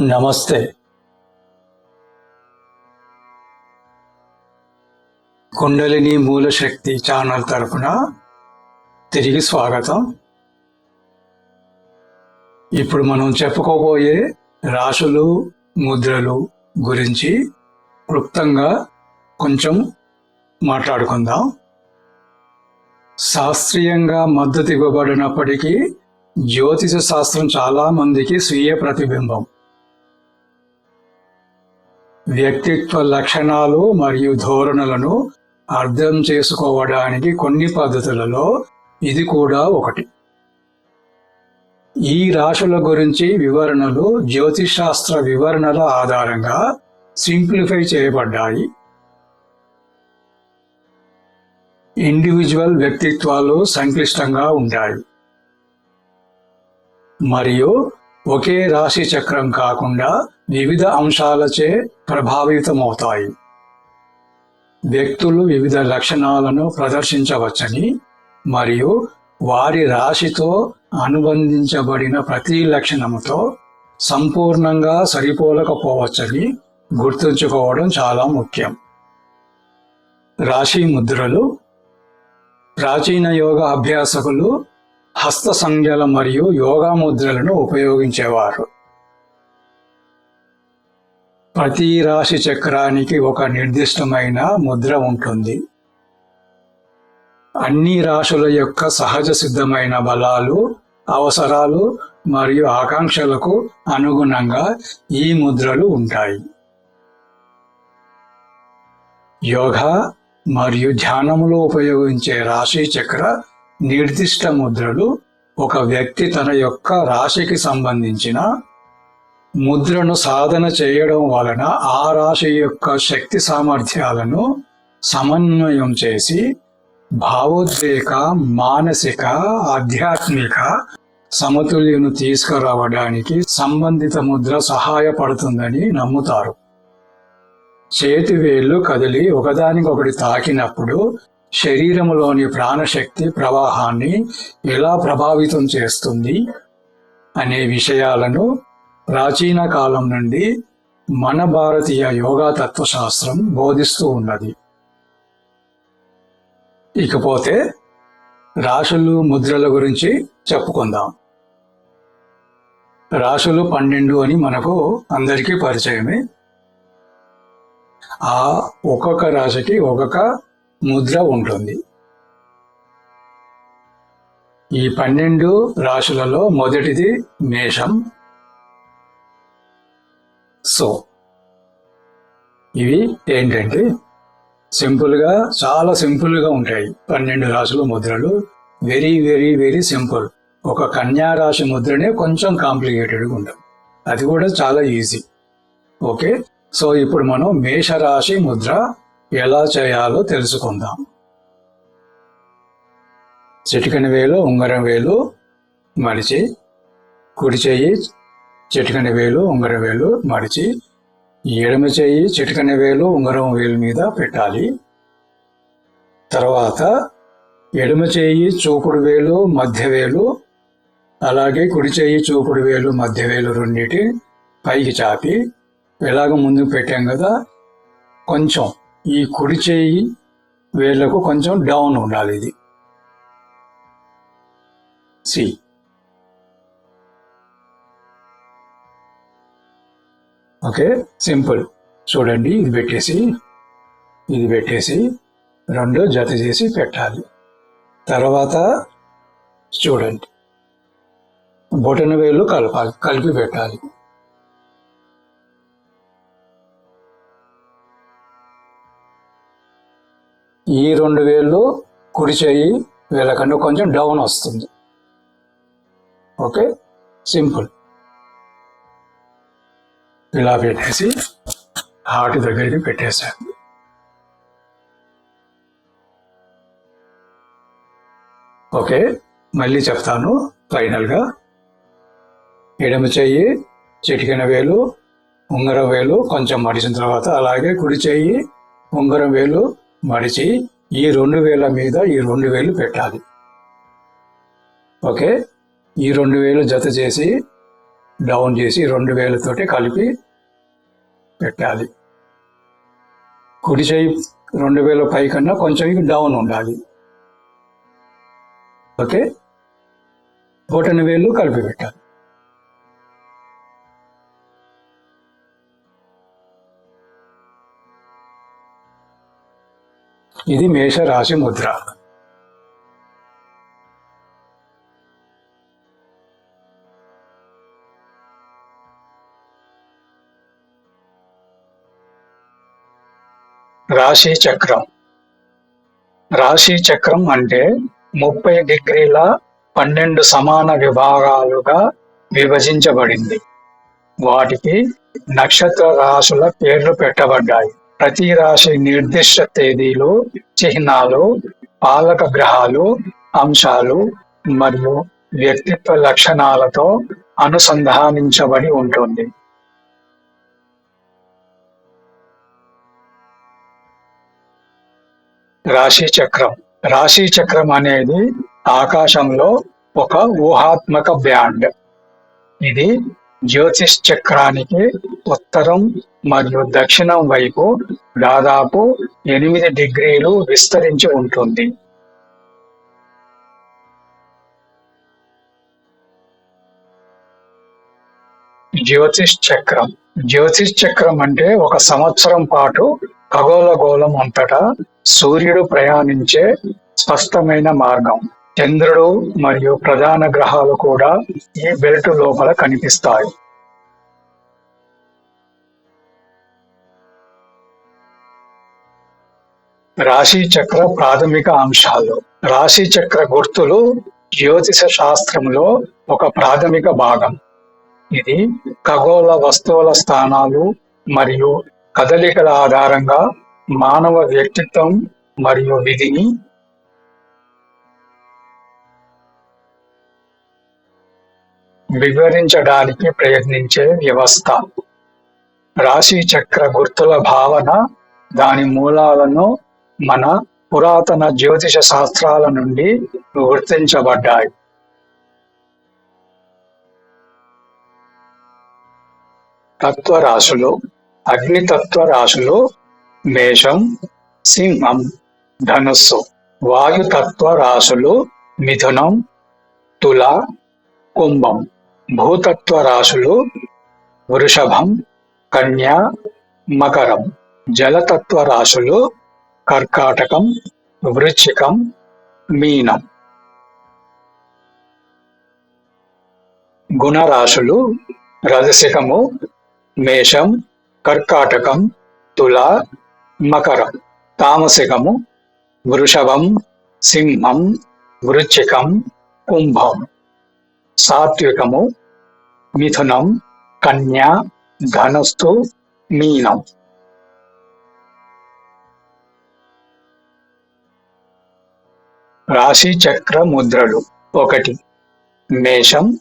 నమస్తే. కుండలిని మూలశక్తి ఛానల్ తరఫున తిరిగి స్వాగతం. ఇప్పుడు మనం చెప్పుకోబోయే రాశులు ముద్రలు గురించి క్లుప్తంగా కొంచెం మాట్లాడుకుందాం. శాస్త్రీయంగా మద్దతు ఇవ్వబడినప్పటికీ జ్యోతిష శాస్త్రం చాలా మందికి స్వీయ ప్రతిబింబం. వ్యక్తిత్వ లక్షణాలు మరియు ధోరణులను అర్థం చేసుకోవడానికి కొన్ని పద్ధతులలో ఇది కూడా ఒకటి. ఈ రాశుల గురించి వివరణలు జ్యోతిశాస్త్ర వివరణల ఆధారంగా సింప్లిఫై చేయబడ్డాయి. ఇండివిజువల్ వ్యక్తిత్వాలు సంక్లిష్టంగా ఉంటాయి మరియు ఒకే రాశి చక్రం కాకుండా వివిధ అంశాలచే ప్రభావితమవుతాయి. వ్యక్తులు వివిధ లక్షణాలను ప్రదర్శించవచ్చని మరియు వారి రాశితో అనుబంధించబడిన ప్రతి లక్షణముతో సంపూర్ణంగా సరిపోలకపోవచ్చని గుర్తుంచుకోవడం చాలా ముఖ్యం. రాశి ముద్రలు ప్రాచీన యోగ అభ్యాసకులు హస్త సంజ్ఞల మరియు యోగా ముద్రలను ఉపయోగించేవారు. ప్రతి రాశి చక్రానికి ఒక నిర్దిష్టమైన ముద్ర ఉంటుంది. అన్ని రాశుల యొక్క సహజ సిద్ధమైన బలాలు అవసరాలు మరియు ఆకాంక్షలకు అనుగుణంగా ఈ ముద్రలు ఉంటాయి. యోగా మరియు ధ్యానములో ఉపయోగించే రాశి చక్ర నిర్దిష్ట ముద్రలు ఒక వ్యక్తి తన యొక్క రాశికి సంబంధించిన ముద్రను సాధన చేయడం వలన ఆ రాశి యొక్క శక్తి సామర్థ్యాలను సమన్వయం చేసి భావోద్వేగ మానసిక ఆధ్యాత్మిక సమతుల్యను తీసుకురావడానికి సంబంధిత ముద్ర సహాయపడుతుందని నమ్ముతారు. చేతి వేళ్ళు కదిలి ఒకదానికొకటి తాకినప్పుడు శరీరంలోని ప్రాణశక్తి ప్రవాహాన్ని ఎలా ప్రభావితం చేస్తుంది అనే విషయాలను ప్రాచీన కాలం నుండి మన భారతీయ యోగా తత్వశాస్త్రం బోధిస్తూ ఉన్నది. ఇకపోతే రాశులు ముద్రల గురించి చెప్పుకుందాం. రాశులు పన్నెండు అని మనకు అందరికీ పరిచయమే. ఆ ఒక్కొక్క రాశికి ఒక్కొక్క ముద్ర ఉంటుంది. ఈ పన్నెండు రాశులలో మొదటిది మేషం. సో ఇవి ఏంటంటే సింపుల్గా చాలా సింపుల్గా ఉంటాయి. పన్నెండు రాశుల ముద్రలు. Very very very simple. ఒక కన్యా రాశి ముద్రనే కొంచెం కాంప్లికేటెడ్గా ఉంటుంది అది కూడా చాలా ఈజీ. ఓకే? సో ఇప్పుడు మనం మేషరాశి ముద్ర ఎలా చేయాలో తెలుసుకుందాం. చిటికన వేలు ఉంగరం వేలు మడిచి కుడి చెయ్యి చిటికన వేలు ఉంగరం వేలు మడిచి ఎడమ చేయి చిటికన వేలు ఉంగరం వేలు మీద పెట్టాలి. తర్వాత ఎడమ చేయి చూపుడు వేలు మధ్య వేలు అలాగే కుడి చేయి చూపుడు వేలు మధ్య వేలు రెండింటి పైకి చాపి ఎలాగ ముందుకు పెట్టాం కదా కొంచెం ఈ కుడి చేయి వేళ్ళకు కొంచెం డౌన్ ఉండాలి ఇది. సి. Okay simple. చూడండి ఇది పెట్టేసి ఇది పెట్టేసి రెండు జత చేసి పెట్టాలి. తర్వాత చూడండి. బొటన వేలు కలపాలి కలిపి పెట్టాలి. ఈ రెండు వేళ్ళు కుడి చేయి వీళ్ళకంటే కొంచెం డౌన్ వస్తుంది. Okay simple. ఇలా పెట్టేసి హార్ట్ దగ్గరికి పెట్టేశాను ఓకే మళ్ళీ చెప్తాను ఫైనల్గా. ఎడమ చెయ్యి చిటికిన వేలు ఉంగరం వేలు కొంచెం మడిచిన తర్వాత అలాగే కుడి చెయ్యి ఉంగరం వేలు మడిచి ఈ రెండు వేల మీద ఈ రెండు వేలు పెట్టాలి. ఓకే ఈ రెండు వేలు జత చేసి డౌన్ చేసి రెండు వేలతోటి కలిపి పెట్టాలి. కుడి చేయి రెండు వేల పై కన్నా కొంచెం డౌన్ ఉండాలి. ఓకే? బొటన వేలు కలిపి పెట్టాలి. ఇది మేషరాశి ముద్ర. రాశి చక్రం. రాశి చక్రం అంటే ముప్పై డిగ్రీల పన్నెండు సమాన విభాగాలుగా విభజించబడింది. వాటికి నక్షత్ర రాశుల పేర్లు పెట్టబడ్డాయి. ప్రతి రాశి నిర్దిష్ట తేదీలు చిహ్నాలు పాలక గ్రహాలు అంశాలు మరియు వ్యక్తిత్వ లక్షణాలతో అనుసంధానించబడి ఉంటుంది. రాశి చక్రం. రాశి చక్రం అనేది ఆకాశంలో ఒక ఊహాత్మక బ్యాండ్. ఇది జ్యోతిష్ చక్రానికి ఉత్తరం మరియు దక్షిణం వైపు దాదాపు ఎనిమిది డిగ్రీలు విస్తరించి ఉంటుంది. జ్యోతిష్ చక్రం. జ్యోతిష్ చక్రం అంటే ఒక సంవత్సరం పాటు ఖగోళ గోళం అంతటా సూర్యుడు ప్రయాణించే స్పష్టమైన మార్గం. చంద్రుడు మరియు ప్రధాన గ్రహాలు కూడా ఈ బెల్ట్ లోపల కనిపిస్తాయి. రాశి చక్ర ప్రాథమిక అంశాలు. రాశి చక్ర గుర్తులు జ్యోతిష శాస్త్రంలో ఒక ప్రాథమిక భాగం. ఇది ఖగోళ వస్తువుల స్థానాలు మరియు కదలికల ఆధారంగా మానవ వ్యక్తిత్వం మరియు విధిని వివరించడానికి ప్రయత్నించే వ్యవస్థ. రాశి చక్ర గుర్తుల భావన దాని మూలాలను మన పురాతన జ్యోతిష శాస్త్రాల నుండి గుర్తించబడ్డాయి. తత్వ రాశులు అగ్నితత్వ రాశులు మేషం సింహం ధనుస్సు. వాయుతత్వ రాశులు మిథునం తుల కుంభం. భూతత్వ రాశులు వృషభం కన్య మకరం. జలతత్వ రాశులు కర్కాటకం వృచ్చికం మీనం. గుణరాశులు రజసికము మేషం కర్కాటకం తుల మకరం తామసికము వృషభం సింహం వృచ్చికం కుంభం. సాత్వికము మిథునం కన్య ధనస్సు మీనం. రాశి చక్ర ముద్రలు ఒకటి. మేషం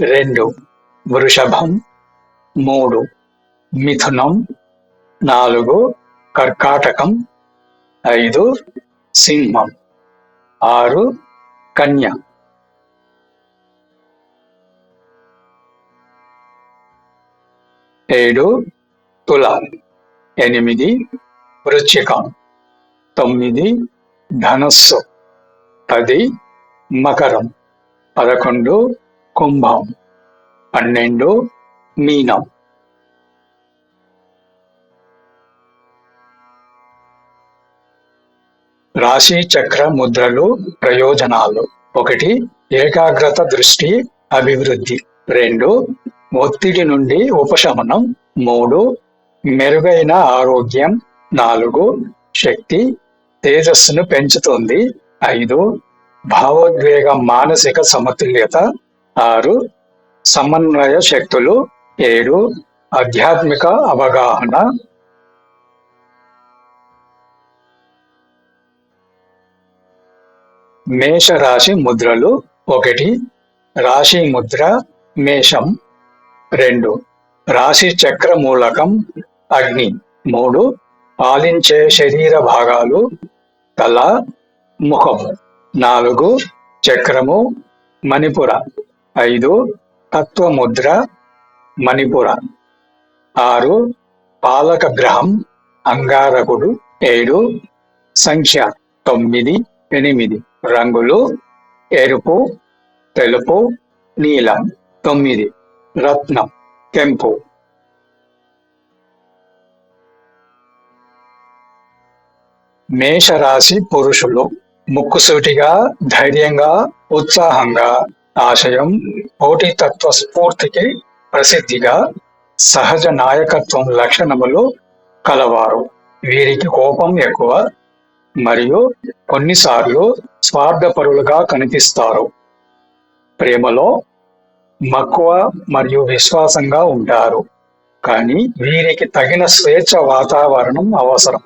రెండు. వృషభం మూడు. మిథునం నాలుగు కర్కాటకం ఐదు సింహం ఆరు కన్య. ఏడు తుల. ఎనిమిది వృచ్చికం. తొమ్మిది ధనస్సు. పది మకరం. పదకొండు కుంభం. పన్నెండు మీనం. రాశి చక్ర ముద్రలు ప్రయోజనాలు. ఒకటి ఏకాగ్రత దృష్టి అభివృద్ధి. రెండు ఒత్తిడి నుండి ఉపశమనం. మూడు మెరుగైన ఆరోగ్యం. నాలుగు శక్తి తేజస్సును పెంచుతుంది. ఐదు భావోద్వేగ మానసిక సమతుల్యత. ఆరు సమన్వయ శక్తులు. ఏడు ఆధ్యాత్మిక అవగాహన. మేష రాశి ముద్రలు ఒకటి రాశి ముద్ర మేషం రెండు రాశి చక్ర మూలకం అగ్ని మూడు పాలించే శరీర భాగాలు తల ముఖం నాలుగు చక్రము మణిపుర ఐదు తత్వముద్ర మణిపుర ఆరు పాలక గ్రహం అంగారకుడు ఏడు సంఖ్య తొమ్మిది ఎనిమిది. రంగులు ఎరుపు తెలుపు నీలం తొమ్మిది. రత్నం కెంపు. మేషరాశి పురుషులు ముక్కుసూటిగా ధైర్యంగా ఉత్సాహంగా ఆశయం పోటీతత్వ స్ఫూర్తికి ప్రసిద్ధిగా సహజ నాయకత్వం లక్షణములు కలవారు. వీరికి కోపం ఎక్కువ మరియు కొన్నిసార్లు స్వార్థపరులుగా కనిపిస్తారు. ప్రేమలో మక్కువ మరియు విశ్వాసంగా ఉంటారు. కానీ వీరికి తగిన స్వేచ్ఛ వాతావరణం అవసరం.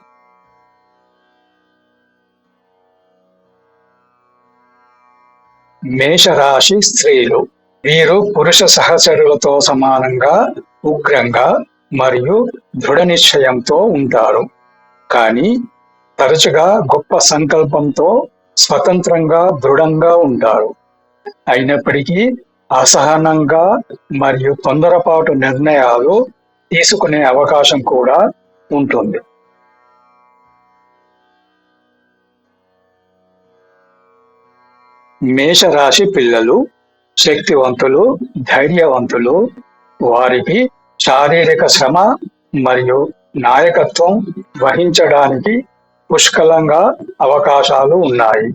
మేషరాశి స్త్రీలు వీరు పురుష సహచరులతో సమానంగా ఉగ్రంగా మరియు దృఢ నిశ్చయంతో ఉంటారు. కానీ తరచుగా గొప్ప సంకల్పంతో స్వతంత్రంగా దృఢంగా ఉంటారు. అయినప్పటికీ అసహనంగా మరియు తొందరపాటు నిర్ణయాలు తీసుకునే అవకాశం కూడా ఉంటుంది. మేషరాశి పిల్లలు శక్తివంతులు ధైర్యవంతులు వారికి శారీరక శ్రమ మరియు నాయకత్వం వహించడానికి పుష్కలంగా అవకాశాలు ఉన్నాయి.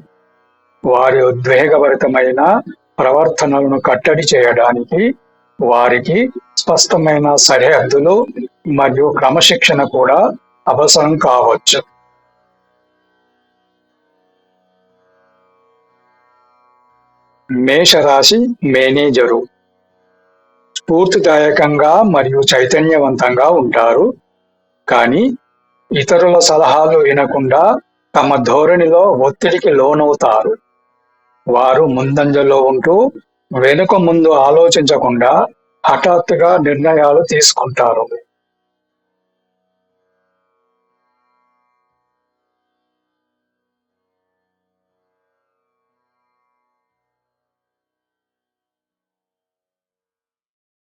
వారి ఉద్వేగభరితమైన ప్రవర్తనలను కట్టడి చేయడానికి వారికి స్పష్టమైన సరిహద్దులు మరియు క్రమశిక్షణ కూడా అవసరం కావచ్చు. మేషరాశి మేనేజరు స్ఫూర్తిదాయకంగా మరియు చైతన్యవంతంగా ఉంటారు. కానీ ఇతరుల సలహాలు వినకుండా తమ ధోరణిలో ఒత్తిడికి లోనవుతారు. వారు ముందంజలో ఉంటూ వెనుక ముందు ఆలోచించకుండా హఠాత్తుగా నిర్ణయాలు తీసుకుంటారు.